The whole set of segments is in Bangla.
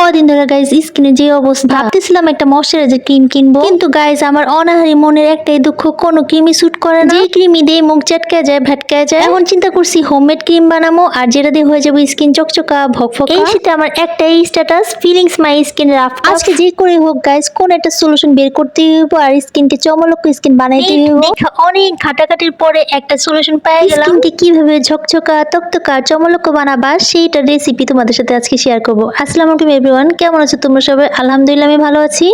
কদিন ধরে গাইজ স্কিনে যে অবস্থা। ভাবতেছিলাম একটা ময়শ্চারাইজার ক্রিম কিনবো। কিন্তু গাইজ আমার অনাহারি মনের একটাই দুঃখ কোনো ক্রিমই স্যুট করে না। যে ক্রিমই দিয়ে মুখ চটকে যায় ভেটকে যায়। এখন চিন্তা করছি হোমমেড ক্রিম বানাবো আর যেটা দিয়ে হয়ে যাবে স্কিন চকচকা ভকভকা। এই শীতে আমার একটাই status feelings my skin rough আজকে যে করে হোক গাইজ কোন একটা সলিউশন বের করতে হইব আর স্কিনকে চমলক স্কিন বানাইতে হইব। অনেক ঘাটাঘাটির পরে একটা সলিউশন পেয়ে গেলাম। স্কিনকে কীভাবে ঝকঝকা তকতকা চমলক বানাবা সেইটা রেসিপি তোমাদের সাথে আজকে শেয়ার করব। আসসালামু আলাইকুম এভরিওয়ান, কেমন আছো তোমরা সবাই? আলহামদুলিল্লাহ, আমি ভালো আছি।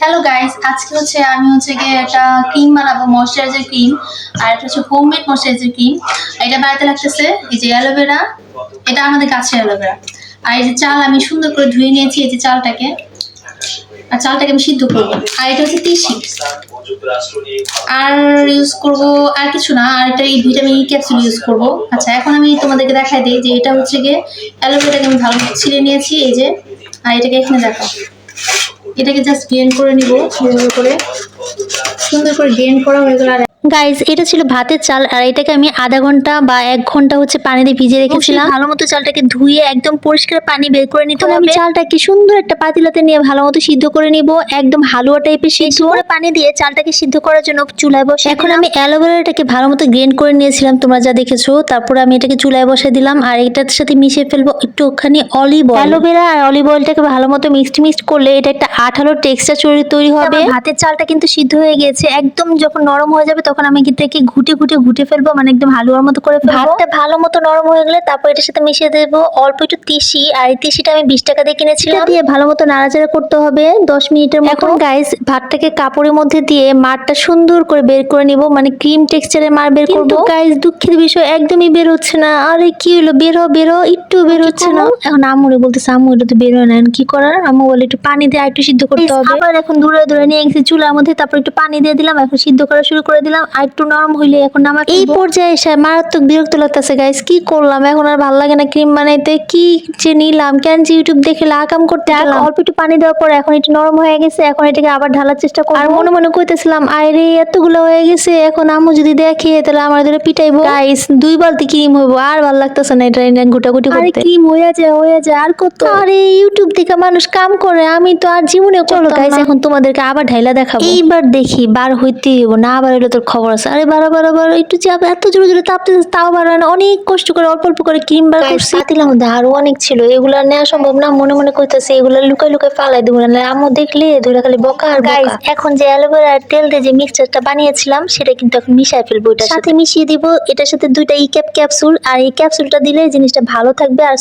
হ্যালো গাইস আজকে হচ্ছে আমি হচ্ছে গিয়ে একটা ক্রিম বানাবো ময়শ্চারাইজার ক্রিম আর এটা হচ্ছে হোমমেড ময়শ্চারাইজার ক্রিম এটা বানাতে লাগতেছে এই যে অ্যালোভেরা এটা আমাদের গাছের অ্যালোভেরা আর এই যে চাল আমি সুন্দর করে ধুয়ে নিয়েছি এই যে চালটাকে। আর চালটাকে আমি সিদ্ধ করব। আর এটা হচ্ছে তিসি। আর ইউজ করব আর কিছু না, আর এটা এই ভিটামিন ই ক্যাপসুল ইউজ করব। আচ্ছা এখন আমি তোমাদেরকে দেখাই দিই যে এটা হচ্ছে গিয়ে অ্যালোভেরাটাকে আমি ভালো ছিঁড়ে নিয়েছি, এই যে, আর এটাকে এখানে দেখাও এটাকে জাস্ট গ্রেন করে নিব, সুন্দর করে। সুন্দর করে গ্রেন করা হয়ে গেল আর গাইজ এটা ছিল ভাতের চাল আর এটাকে আমি আধা ঘণ্টা বা এক ঘণ্টা হচ্ছে পানি দিয়ে ভিজিয়ে রেখেছিলাম। ভালো মতো চালটাকে ধুয়ে একদম পরিষ্কার পানি বের করে নিতে হবে আমি চালটাকে সুন্দর একটা পাতিলাতে নিয়ে ভালো মতো সিদ্ধ করে নিব একদম হালুয়া টাইপের সিদ্ধ। করে পানি দিয়ে চালটাকে সিদ্ধ করার জন্য চুলায় বসে এখন আমি অ্যালোভেরাটাকে ভালো মতো গ্রেন করে নিয়েছিলাম তোমরা যা দেখেছ। তারপর আমি এটাকে চুলায় বসে দিলাম আর এটার সাথে মিশিয়ে ফেলব একটু একটুখানি অলিভ অয়েল অ্যালোভেরা আর অলিভ অয়েলটাকে ভালো মতো মিক্সড মিক্সড করলে এটা একটা আঠালো টেক্সচার তৈরি হবে। ভাতের চালটা কিন্তু সিদ্ধ হয়ে গিয়েছে একদম যখন নরম হয়ে যাবে তখন আমি এটাকে ঘুটে ঘুটে ঘুটে ফেলব মানে একদম হালুয়ার মতো করে ভাতটা ভালো মতো নরম হয়ে গেলে তারপর এটার সাথে মিশিয়ে দেবো। অল্প একটু তিসি আর এই তিসিটা আমি বিশ টাকা দিয়ে কিনেছিলাম। দিয়ে ভালো মতো নাড়াচাড়া করতে হবে দশ মিনিটের মতো। এখন গাইস ভাতটাকে কাপড়ের মধ্যে দিয়ে মারটা সুন্দর করে বের করে নিব মানে ক্রিম টেক্সচারের মার বের করব। গাইস দুঃখের বিষয় একদমই বের হচ্ছে না। আরে কি হলো? বেরো বেরো একটু বের হচ্ছে না। এখন আমুরে বলতেছে আম্মু এটা তো বের হয় না কি করার? আম্মু বলে একটু পানি দিয়ে আর একটু সিদ্ধ করতে হবে। আবার এখন দূরে দূরে নিয়ে গেছি চুলার মধ্যে তারপর একটু পানি দিয়ে দিলাম। এখন সিদ্ধ করা শুরু করে দিলাম। আর একটু নরম হইলে এখন আমার এই পর্যায়ে এসে মারাত্মক বিরক্ত লাগতেছে গাইস কি করলাম? এখন আর ভালো লাগে না ক্রিম বানাইতে। কি যে নিলাম? কেন যে ইউটিউব দেখে লাকাম করতে অল্প একটু পানি দেওয়ার পর এখন একটু নরম হয়ে গেছে। এখন এটাকে আবার ঢালার চেষ্টা করব। আর মনে মনে কইতেছিলাম আরে এতগুলো হয়ে গেছে। এখন আম্মু যদি দেখে তাহলে আমার ধরে পিটাইবো। গাইস দুই বালতি ক্রিম হইবো। আর ভালো লাগতেছে না এটা গুটাগুটি করতে। ক্রিম হয়ে যায় হয়ে যায়। আর কত? আরে ইউটিউব থেকে মানুষ কাম করে। আমি তো আর জীবনে চলো গাইস এখন তোমাদেরকে আবার ঢাইলা দেখাবো। এইবার দেখি বার হইতে হইব না। আবার হইলে তোর খবর আছে। আরে বারো বারো বারো একটু চাপ এত জোরে জোরে তাপতেছে তাও বার না অনেক কষ্ট করে অল্প অল্প করে ক্রিম বার করছি। পাতিলার মধ্যে আরও অনেক ছিল এগুলা নেওয়া সম্ভব না মনে মনে কইতেছে এগুলা লুকাই লুকাই ফালাই দেবো না আম্মু দেখলে ধরে খালি বকা আর গাইস এখন যে অ্যালোভেরা আর তেল দিয়ে যে মিক্সচারটা বানিয়েছিলাম সেটা কিন্তু এখন মিশাই ফেলব এটার সাথে মিশিয়ে দিব এটার সাথে দুইটা ই ক্যাপ ক্যাপসুল আর এই ক্যাপসুলটা দিলে জিনিসটা ভালো থাকবে আর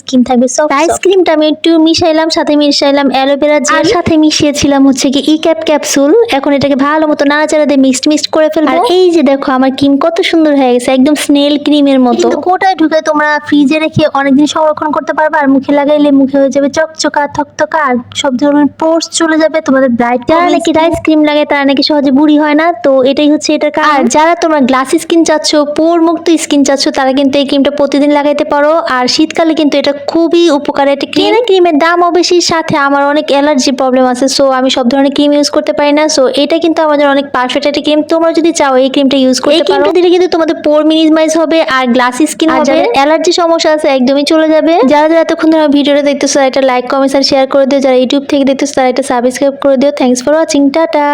স্কিন থাকবে সফট আইসক্রিমটা আমি একটু মিশাইলাম সাথে মিশাইলাম অ্যালোভেরা আর সাথে মিশিয়েছিলাম হচ্ছে কি ই ক্যাপ ক্যাপসুল এখন এটাকে ভালো মতো নাড়াচাড়া দিয়ে মিক্সড মিক্সড করে ফেলব? আর এই যে দেখো আমার ক্রিম কত সুন্দর হয়ে গেছে একদম স্নেল ক্রিমের মতো। কোটায় ঢুকে তোমরা ফ্রিজে রেখে অনেকদিন সংরক্ষণ করতে পারবে? আর মুখে লাগাইলে মুখে হয়ে যাবে চকচকা থকথকা আর সব ধরনের পোর্স চলে যাবে তোমাদের ব্রাইট যারা নাকি রাইস ক্রিম লাগে তারা নাকি সহজে বুড়ি হয় না। তো এটাই হচ্ছে এটার কারণ। আর যারা তোমরা গ্লাসি স্কিন চাচ্ছ পোর মুক্ত স্কিন চাচ্ছ তারা কিন্তু এই ক্রিমটা প্রতিদিন লাগাইতে পারো। আর শীতকালে কিন্তু এটা খুবই উপকারী একটা ক্রিম ক্রিমের দামও বেশি সাথে আমার অনেক অ্যালার্জি প্রবলেম আছে সো আমি সব ধরনের ক্রিম ইউজ করতে পারি না। সো এটা কিন্তু আমাদের অনেক পারফেক্ট একটা ক্রিম তোমরা যদি চাও এই ক্রিমটা ইউজ করতে পারো। এই দিলে কিন্তু তোমাদের পোর মিনিমাইজ হবে আর গ্লাসি স্কিন হবে। অ্যালার্জি সমস্যা আছে একদমই চলে যাবে। যারা যারা এতক্ষণ ধরে ভিডিওটা দেখতেছো এটা একটা লাইক কমেন্ট আর শেয়ার করে দিও। যারা ইউটিউব থেকে দেখতেছো তারা এটা সাবস্ক্রাইব করে দিও। Thanks for watching tata!